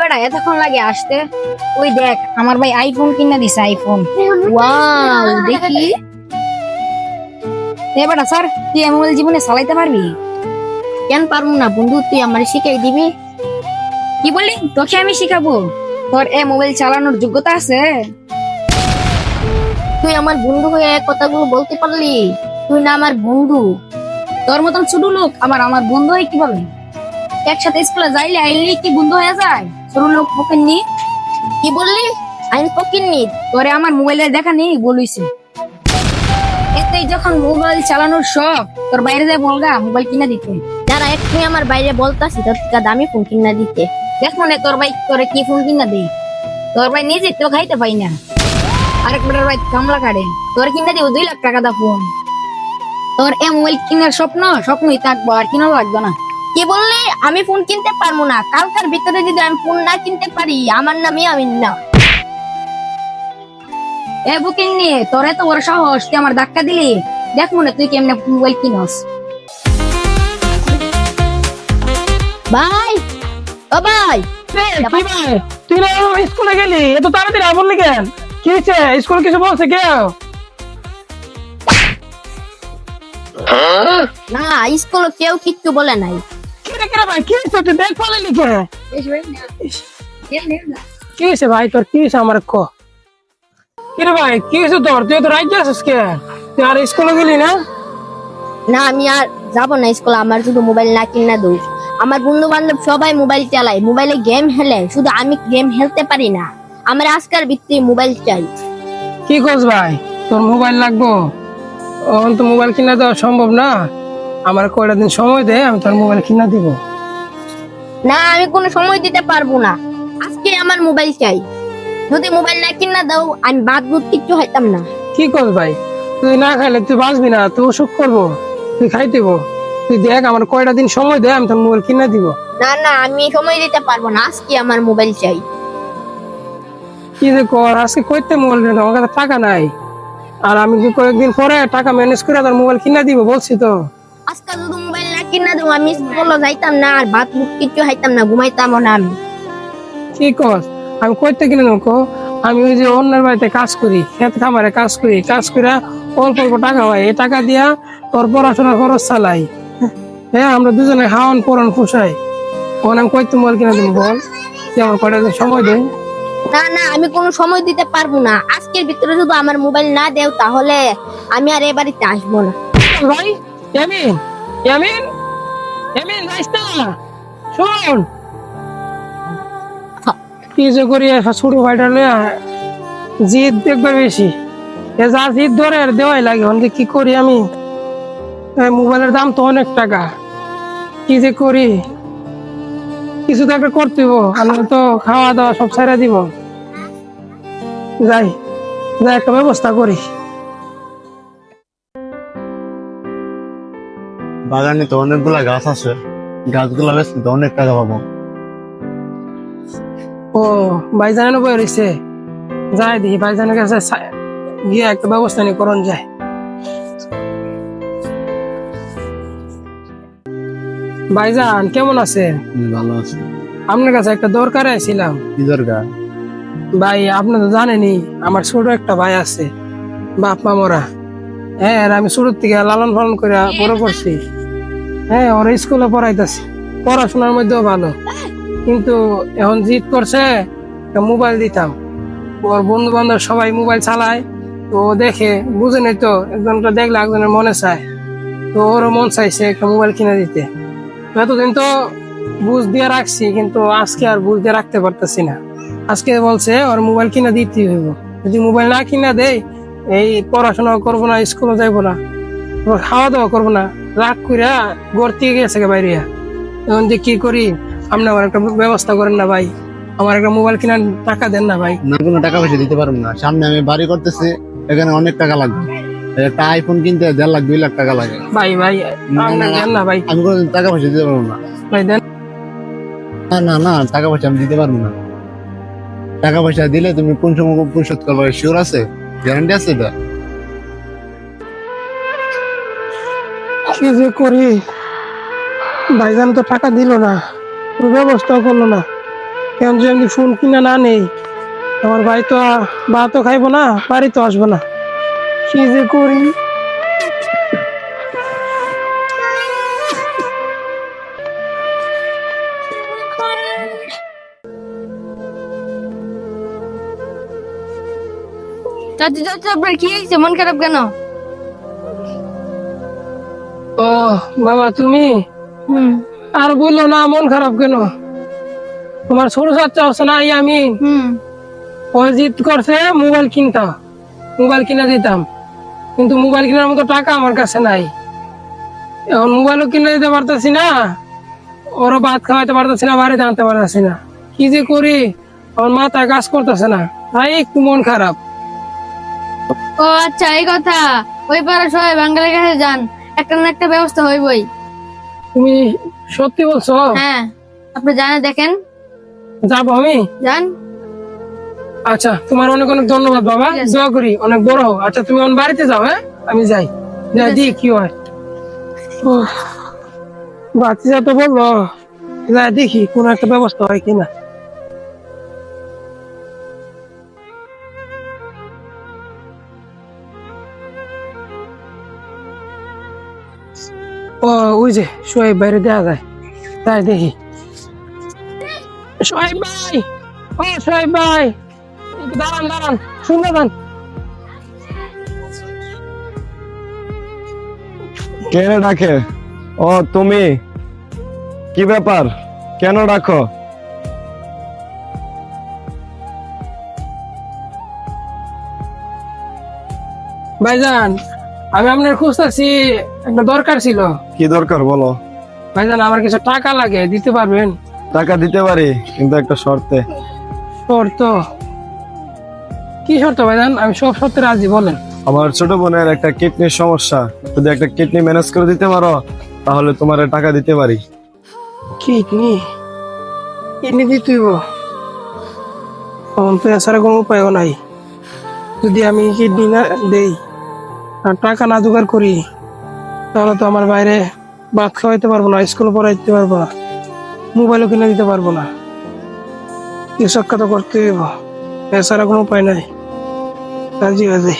বেটা এতক্ষণ লাগে আসতে। ওই দেখ আমার ভাই আইফোন কিনা দিছে আইফোন ওয়াও দেখি। এ বেটা স্যার তুই মোবাইল জীবনে চালাইতে পারবি? কেন পারব না বন্ধু তুই আমার শিখাই দিবি। কি বললি? তোকে আমি শিখাবো। তোর এ মোবাইল চালানোর যোগ্যতা আছে। তুই আমার বন্ধু হয়ে কথাগুলো বলতে পারলি। তুই না আমার বন্ধু। তোর মতন ছোট লোক আমার আমার বন্ধু হয় কীভাবে? একসাথে স্কুলে যাইলে আইলে কি বন্ধু হয়ে যায়? লোক পকেন নি কি বললি? আমি পকিনি তোরে আমার মোবাইলে দেখা নেই বলিস এতেই যখন মোবাইল চালানোর শখ তোর বাইরে যায় বলগা মোবাইল কিনা দিতে। যারা এক্ষুনি আমার বাইরে বলতাছি তোর থেকে দামি ফোন কিনা দিতে। দেখ মনে তোর ভাই তোরে কি ফোন কিনা দেই। তোর ভাই নিজে তো খাইতে পাই না। আরেক বেটার ভাই কামলা কাটে। তোর কিনা দিব দুই লাখ টাকা দা ফোন তোর এ মোবাইল কেনার স্বপ্ন স্বপ্নই থাকব আর কিনা লাগবে না। কি বললি আমি ফোন কিনতে পারব না? কালকার ভিতরে যদি আমি ফোন না কিনতে পারি আমার নামে আমি না। এ বুকিং নিয়ে তোরে তো বড় সাহস তুই আমার ধাক্কা দিলি। দেখ মনে তুই কেমনে মোবাইল কিনস। ভাই ও ভাই। তুই না স্কুলে গেলি? এত তাড়াতাড়ি আবার কেন? কি হয়েছে? স্কুল কিছু বলছে কেউ? না স্কুলে কেউ কিচ্ছু বলে নাই। কিরে ভাই কি হয়েছে? তুই দেখ পালে লিখে কি? হয়েছে ভাই তোর? কি হয়েছে আমার ক? কিরে ভাই কি হয়েছে তোর? তুই তো রাজ্যে আছিস কে? তুই আর স্কুলে গেলি না? না আমি আর যাব না স্কুলে। আমার শুধু মোবাইল না কিনা দোষ। আমার বন্ধু বান্ধব সবাই মোবাইল চালায়। মোবাইলে গেম খেলে। শুধু আমি গেম খেলতে পারি না। আমার আজকাল ভিত্তি মোবাইল চাই। কি করছ ভাই? তোর মোবাইল লাগবো? এখন তো মোবাইল কিনা দেওয়া সম্ভব না। আমার কয়টা দিন সময় দে আমি তোর মোবাইল কিনা দিব। না আমি কোনো সময় দিতে পারব না। আজকে আমার মোবাইল চাই। যদি মোবাইল না কিনা দাও আমি বাদ বুধ কিচ্ছু হাইতাম না। কি করছ ভাই? তুই না খাইলে তুই বাঁচবি না তুই অসুখ করব। তুই খাইতেব তুই দেখ আমার কয়টা দিন সময় দে আমি তোর মোবাইল কিনা দিব। না না আমি সময় দিতে পারব না। আজকে আমার মোবাইল চাই। কি যে কর আজকে কইতে মোবাইল কিনা আমার কাছে টাকা নাই। আর আমি কি কয়েকদিন পরে টাকা ম্যানেজ করে তোর মোবাইল কিনা দিব বলছি তো। আজকে যদি মোবাইল না কিনা দাও আমি স্কুলে যাইতাম না আর বাদ বুধ কিচ্ছু হাইতাম না ঘুমাইতাম না আমি। কি কর আমি কইতে কিনে নেব আমি ওই যে অন্যের বাড়িতে কাজ করি ক্ষেত খামারে কাজ করি কাজ করে অল্প অল্প টাকা হয় এই টাকা দিয়া তোর পড়াশোনা খরচ চালাই। হ্যাঁ আমরা দুজনে খাওয়ান পড়ান পোষাই। ওখানে আমি কইতে মোবাইল কিনে দেবো বল তুই আমার কয়টা সময় দে। না না আমি কোনো সময় দিতে পারব না। আজকের ভিতরে যদি আমার মোবাইল না দেও তাহলে আমি আর এ বাড়িতে আসব না। ভাই ইয়ামিন ইয়ামিন ইয়ামিন যাইস না কি যে করি ছোট ভাইটা লইয়া জিদ দেখবার বেশি। এ যা জিদ ধরে আর দেওয়াই লাগে অনেক কি করি আমি? মোবাইলের দাম তো অনেক টাকা। কি যে করি? কিছু তো একটা করতে আমি তো খাওয়া দাওয়া সব ছেড়ে দিব। যাই যাই একটা ব্যবস্থা করি। বাগানে তো অনেকগুলা গাছ আছে। গাছগুলা বেশ তো অনেক টাকা পাবো। ও ভাইজানের বই রয়েছে। যাই দেখি ভাইজানের কাছে গিয়ে একটা ব্যবস্থা নিয়ে করণ যায়। ভাইজান কেমন আছে ভালো আছে। আপনার কাছে একটা দরকারে ছিলাম কি দরকার? ভাই আপনি তো জানেনই আমার ছোট একটা ভাই আছে। বাপ মা মরা। হ্যাঁ আর আমি ছোট থেকে লালন পালন করে বড় করছি। হ্যাঁ ওরা স্কুলে পড়াইতেছি। পড়াশোনার মধ্যেও ভালো। কিন্তু এখন জিদ করছে মোবাইল দিতাম। ওর বন্ধু বান্ধব সবাই মোবাইল চালায়, তো দেখে, বুঝে নেই তো একজনটা দেখলে একজনের মনে চায়। তো ওরও মন চাইছে একটা মোবাইল কিনে দিতে। এতদিন তো বুঝ দিয়ে রাখছি, কিন্তু আজকে আর বুঝ দিয়ে রাখতে পারতেছি না। আজকে বলছে, ওর মোবাইল কিনা দিতে হইব। যদি মোবাইল না কিনা দেয়, এই পড়াশোনা করব না স্কুলে যাইবো না। খাওয়া দাওয়া করব না। রাগ কইরা ঘর থেকে গেছে বাইরে। এখন যে কি করি? আপনি আমার একটা ব্যবস্থা করেন না ভাই। আমার একটা মোবাইল কেনার টাকা দেন না ভাই। না কোনো টাকা পয়সা দিতে পারব না। সামনে আমি বাড়ি করতেছি এখানে অনেক টাকা লাগবে। একটা আইফোন কিনতে দেড় লাখ দুই লাখ টাকা লাগে। ভাই ভাই না, না, দেন না ভাই। আমি কোনো টাকা পয়সা দিতে পারব না। ভাই দেন। না না না টাকা পয়সা আমি দিতে পারব না। টাকা পয়সা দিলে তুমি কোন সময় পরিশোধ করবে? শিওর আছে? গ্যারান্টি আছে এটা? কি যে করি? ভাইজান তো টাকা দিল না, কোনো ব্যবস্থা করল না। কেন যে আমি ফোন কিনা না নেই? আমার ভাই তো আ- ভাতও খাইবো না বাড়ি তো আসব না। কি যে করি? চাচি চাচি, আপনার কি হয়েছে? মন খারাপ কেন? ও বাবা তুমি? আর বলল না মন খারাপ কেন? তোমার ছোট বাচ্চা আছে না আমি। ও জিদ করছে মোবাইল কিনতাম মোবাইল কিনে দিতাম। কিন্তু মোবাইল কেনার মতো টাকা আমার কাছে নাই। এখন মোবাইলও কিনে দিতে পারতেছি না। ওরও ভাত খাওয়াইতে পারতেছি না বাড়িতে আনতে পারতেছি না। কি যে করি? আমার মাথায় কাজ করতেছে না। তাই একটু মন খারাপ। ও আচ্ছা এই কথা। ওই পাড়া সবাই বাঙালির কাছে যান। একটা না একটা ব্যবস্থা হইবই। তুমি সত্যি বলছো? হ্যাঁ আপনি দেখেন। যাব আমি? আচ্ছা তোমার অনেক অনেক ধন্যবাদ বাবা। দোয়া করি অনেক বড় হও। আচ্ছা তুমি আমার বাড়িতে যাও হ্যাঁ? আমি যাই। যাই। কি হয়? বাচ্চা তো বলল দেখি কোন একটা ব্যবস্থা হয় কিনা। ও ওই যে সোহেব বাইরে দেওয়া যায়। তাই দেখি। সোহেব ভাই! ও সোহেব ভাই! দাঁড়ান দাঁড়ান শুনে যান কে ডাকে? ও তুমি? কি ব্যাপার? কেন ডাকো? ভাইজান আমি আপনার খুঁজতেছি। একটা দরকার ছিল। কি দরকার বলো? ভাইজান আমার কিছু টাকা লাগে দিতে পারবেন? টাকা দিতে পারি কিন্তু একটা শর্তে। শর্ত? কি শর্ত ভাইজান আমি সব শর্তে রাজি বলেন। আমার ছোট বোনের একটা কিডনির সমস্যা। যদি একটা কিডনি ম্যানেজ করে দিতে পারো তাহলে তোমার টাকা দিতে পারি। কিডনি? কিডনি দিতেইব তখন তো এছাড়া কোনো উপায়ও নাই। যদি আমি কিডনি না দেই আর টাকা না জোগাড় করি তাহলে তো আমার বাইরে ভাত খাওয়াইতে পারব না স্কুল পড়াইতে পারব না মোবাইলও কিনে দিতে পারব না। চিকিৎসা তো করতে হইব এছাড়া কোনো উপায় নাই। রাজি রাজি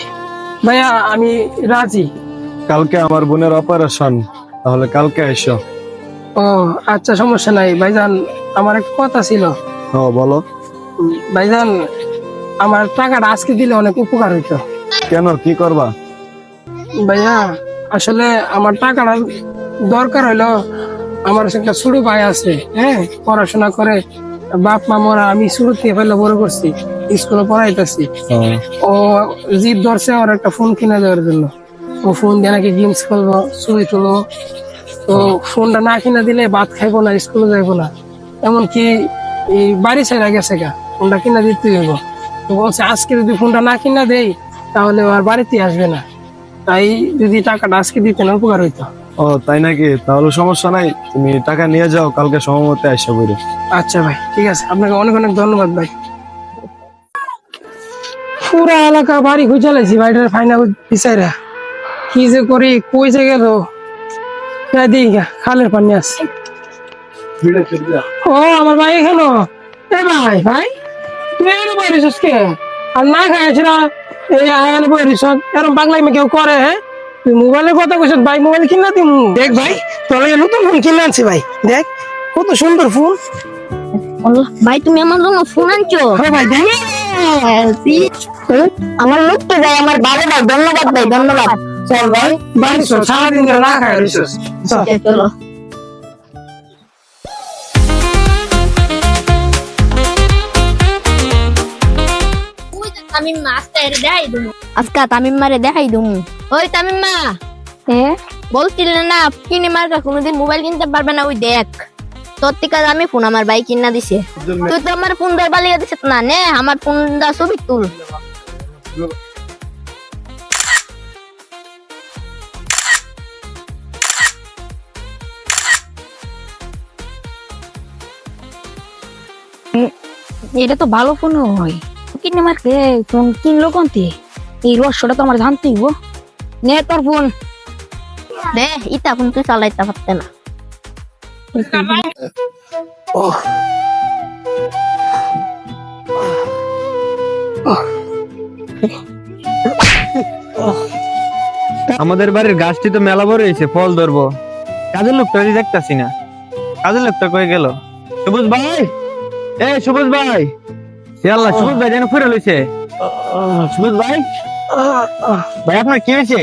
ভাইয়া আমি রাজি। কালকে আমার বোনের অপারেশন তাহলে কালকে এসো ও আচ্ছা সমস্যা নাই। ভাইজান আমার একটা কথা ছিল। ও বলো। ভাইজান আমার টাকাটা আজকে দিলে অনেক উপকার হইতো। কেন কি করবা? ভাইয়া আসলে আমার টাকাটা দরকার হইল আমার একটা ছোট ভাই আছে হ্যাঁ? পড়াশোনা করে বাপ মা মরা আমি শুরু থেকে ফেলে বড় করছি স্কুলে পড়াইতেছি। ও, জিদ ধরছে আমার একটা ফোন কিনে দেওয়ার জন্য। ও ফোন দিয়ে নাকি গেমস খেলব ছবি তুলবো। তো ফোনটা না কিনে দিলে ভাত খাইবো না স্কুলে যাইবো না। এমনকি এই বাড়ি ছেড়ে গেছে গা ফোনটা কিনে দিতে হইব। তো বলছে আজকে যদি ফোনটা না কিনা দেই তাহলে ও আর বাড়িতে আসবে না। তাই যদি টাকাটা আজকে দিতেন উপকার হইতো। ও তাই নাকি? তাহলে সমস্যা নাই। তুমি টাকা নিয়ে যাও কালকে সময় মতো এসে বইরে। আচ্ছা ভাই ঠিক আছে। আপনাকে অনেক অনেক ধন্যবাদ ভাই। পুরা এলাকা বাড়ি খুঁজে লাইছি বাড়িটার ফাইনা বিচারা কি যে করি কই যে গেল? দিই খালের পানি আছে। ও আমার ভাই এখানে? এ ভাই ভাই তুই এখানে বই রিসস কে? আর না খাইছ না এই এখানে বই রিসস এরকম বাংলায় কেউ করে হ্যাঁ? তুই মোবাইলের কথা কইছ ভাই মোবাইল কিনা দিম। দেখ ভাই তোর লাগে নতুন ফোন কিনে আনছি ভাই। দেখ কত সুন্দর ফোন ভাই তুমি আমার জন্য ফোন আনছো? হ্যাঁ ভাই দেখ। আমার লোক তো ভাই আমার ভালো ভাই ধন্যবাদ ভাই ধন্যবাদ। চল ভাই বাড়ি চল সারাদিন না খাই রিসস চল। তামিম আজকে এর দেখাই দুমু আজকে তামিম মারে দেখাই দুমু ওই তামিম মা এ? বলছিলে না কিনে মার্কা কোনোদিন মোবাইল কিনতে পারবে না ওই দেখ। তোর থেকে আমি ফোন আমার ভাই কিনা দিছে। তুই তো আমার ফোন দিছিস না নে আমার ফোন দা ছবি তুল। এটা তো ভালো ফোন হয়। কিনে মারতে? ফোন কিনলো কোনতে এই রহস্যটা তো আমার জানতেই হইবো। নে তোর ফোন দে ইতা ফোন তুই চালাইতে পারতে না। আমাদের বাড়ির গাছটি তো মেলা বড় হয়েছে ফল ধরবো। কাজের লোকটা দেখতাছি না। কাজের লোকটা কয়ে গেল? সবুজ ভাই? এ সবুজ ভাই! আল্লাহ সবুজ ভাই যেন ফিরে লইছে। সবুজ ভাই? ভাই আপনার কি হয়েছে?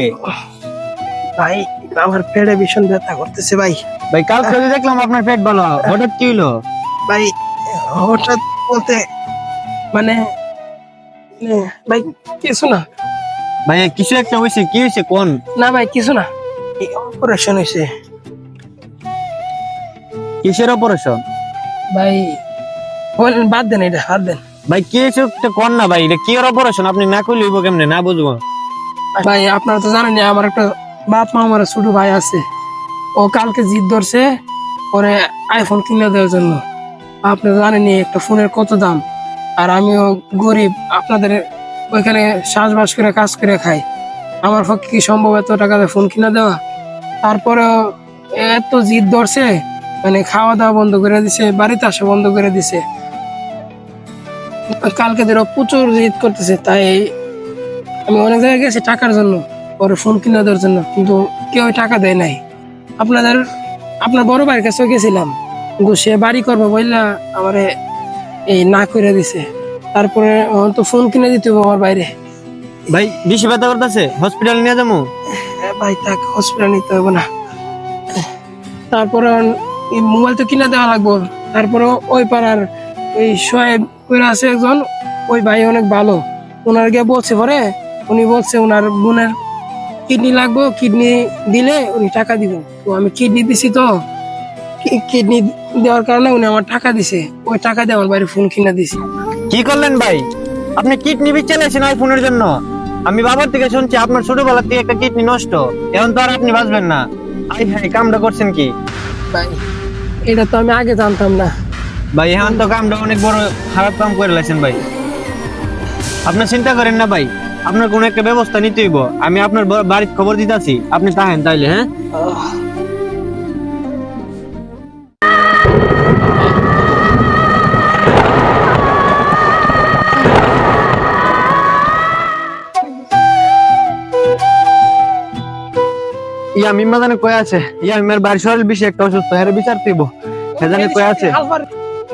ভাই আমার পেটে ভীষণ ব্যথা করতেছে ভাই। ভাই কালকে যে দেখলাম আপনার পেট ভালো হঠাৎ কি হলো ভাই হঠাৎ বলতে মানে মানে, ভাই কিছু না। ভাই কিছু একটা হয়েছে কি হয়েছে কোন? না ভাই কিছু না। অপারেশন হয়েছে কিসের অপারেশন? ভাই বাদ দেন এটা বাদ দেন। ভাই, কি একটা কোন না ভাই? এটা কি অপারেশন আপনি না কইলে হইব কেমনে? না বুঝব। ভাই, আপনারা তো জানেন আমার একটা বাপ মা, আমার ছোট ভাই আছে। ও কালকে জিদ ধরছে, পরে আইফোন কিনে দেওয়ার জন্য। আপনি তো জানেনই, একটা ফোনের কত দাম। আর আমিও গরিব, আপনাদের ওইখানে চাষবাস করে, কাজ করে খাই। আমার পক্ষে কি সম্ভব এত টাকা দিয়ে ফোন কিনে দেওয়া? তারপরেও এত জিদ ধরছে মানে খাওয়া দাওয়া বন্ধ করে দিছে, বাড়িতে আসা বন্ধ করে দিছে। কালকে ধরো প্রচুর জিদ করতেছে তাই আমি অনেক জায়গায় গেছি টাকার জন্য পরে ফোন কিনে দেওয়ার জন্য কিন্তু কেউ টাকা দেয় নাই। আপনাদের আপনার বড় ভাইয়ের কাছেও গেছিলাম কিন্তু সে বাড়ি করব বললা আমারে এই না করে দিছে। তারপরে তো ফোন কিনে দিতে হবে আমার বাইরে। ভাই বেশি ব্যথা করতেছে হসপিটাল নিয়ে যাব? ভাই তাকে হসপিটাল নিতে হবে না। তারপরে মোবাইল তো কিনে দেওয়া লাগবো। তারপরে ওই পাড়ার ওই সোয়েব করে আছে একজন ওই ভাই অনেক ভালো। ওনার গিয়ে বলছে পরে? উনি বলছে ওনার বোনের কিডনি লাগবো কিডনি দিলে উনি টাকা দিব তো আমি কিডনি দিছি তো। কিডনি দেওয়ার কারণে উনি আমার টাকা দিছে। ওই টাকা দিয়ে আমার বাইরে ফোন কিনে দিছে। কি করলেন ভাই? আপনি কিডনি বিচ্ছেলেছেন আইফোনের জন্য। আমি বাবার থেকে শুনছি আপনার ছোটবেলার থেকে একটা কিডনি নষ্ট। এখন তো আর আপনি বাঁচবেন না। আই হ্যাঁ কামটা করছেন কি? ভাই এটা তো আমি আগে জানতাম না। ভাই এখন তো কামটা অনেক বড় খারাপ কাম করে লেছেন ভাই। আপনি চিন্তা করেন না ভাই আপনার কোনো একটা ব্যবস্থা নিতে হইব। আমি আপনার ব- বাড়ির খবর দিতেছি আপনি তাহেন তাইলে হ্যাঁ? ইয়া মিম্মা জানে কয়ে আছে? ইয়া মিম্মার বাড়ির শরীর বেশি একটা অসুস্থ এর বিচার তুইব সে জানে কয়ে আছে?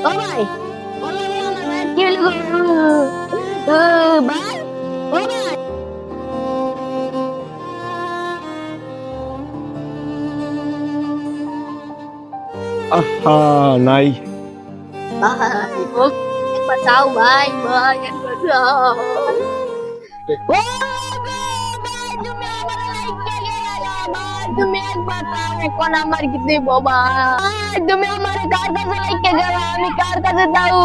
ও ভাই ও লাগু, আমার ভাইয়ের কি হলো গো ও, ভাই ও ভাই আহা নাই ভাই ও একবার যাও ভাই ভাই একবার যাও ও তুমি একবার যাও এখন আমার কি দেব তুমি আমার কার কাছে লাইকে গেলা? আমি কার কাছে যাও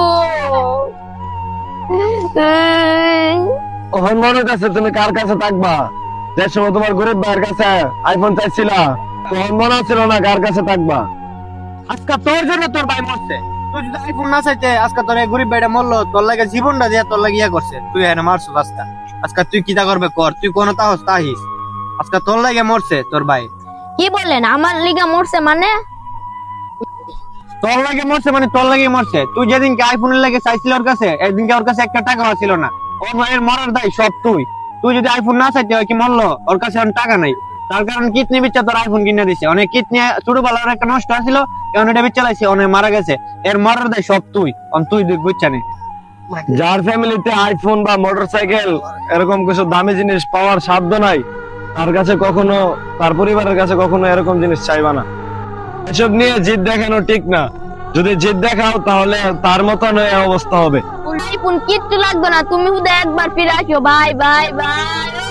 ওহন মনে কাছে তুমি কার কাছে থাকবা? যে সময় তোমার গরিব ভাইয়ের কাছে আইফোন চাইছিলা তখন মনে ছিল না কার কাছে থাকবা। আজকে তোর জন্য তোর ভাই মরছে। তুই যদি আইফোন না চাইতে আজকে তোর এই গরিব ভাইটা মরলো তোর লাগে জীবনটা দিয়ে তোর লাগে ইয়া করছে। তুই এনে মারছো আজকে আজকে তুই কিটা করবে কর? তুই কোন তাহস তাহিস। আজকে তোর লাগে মরছে তোর ভাই। কি বলেন? আমার লিগা মরছে মানে? তোর লাগে মরছে মানে তোর লাগে মরছে। তুই যেদিনকে আইফোনের লাগে চাইছিল ওর কাছে একদিনকে ওর কাছে একটা টাকাও ছিল না। ওর ভাইয়ের মরার দায় সব তুই। তুই যদি আইফোন না চাইতে, হয় কি মরলো? ওর কাছে এখন টাকা নাই। তার কারণ কিডনি বিচ্ছা তোর আইফোন কিনে দিছে। অনেক কিডনি ছোটবেলার একটা নষ্ট আছিল, এখন এটা বিচ্ছালাইছে অনেক মারা গেছে। এর মরার দায় সব তুই। অন তুই দুই বুঝছা নি? যার ফ্যামিলিতে আইফোন বা মোটরসাইকেল এরকম কিছু দামি জিনিস পাওয়ার সাধ্য নাই তার কাছে কখনো, তার পরিবারের কাছে কখনো এরকম জিনিস চাইবা না। এসব নিয়ে জিদ দেখানো ঠিক না। যদি জিদ দেখাও, তাহলে তার মতন অবস্থা হবে। কিচ্ছু লাগবে না। তুমি শুধু একবার ফিরে আসো। Bye bye bye.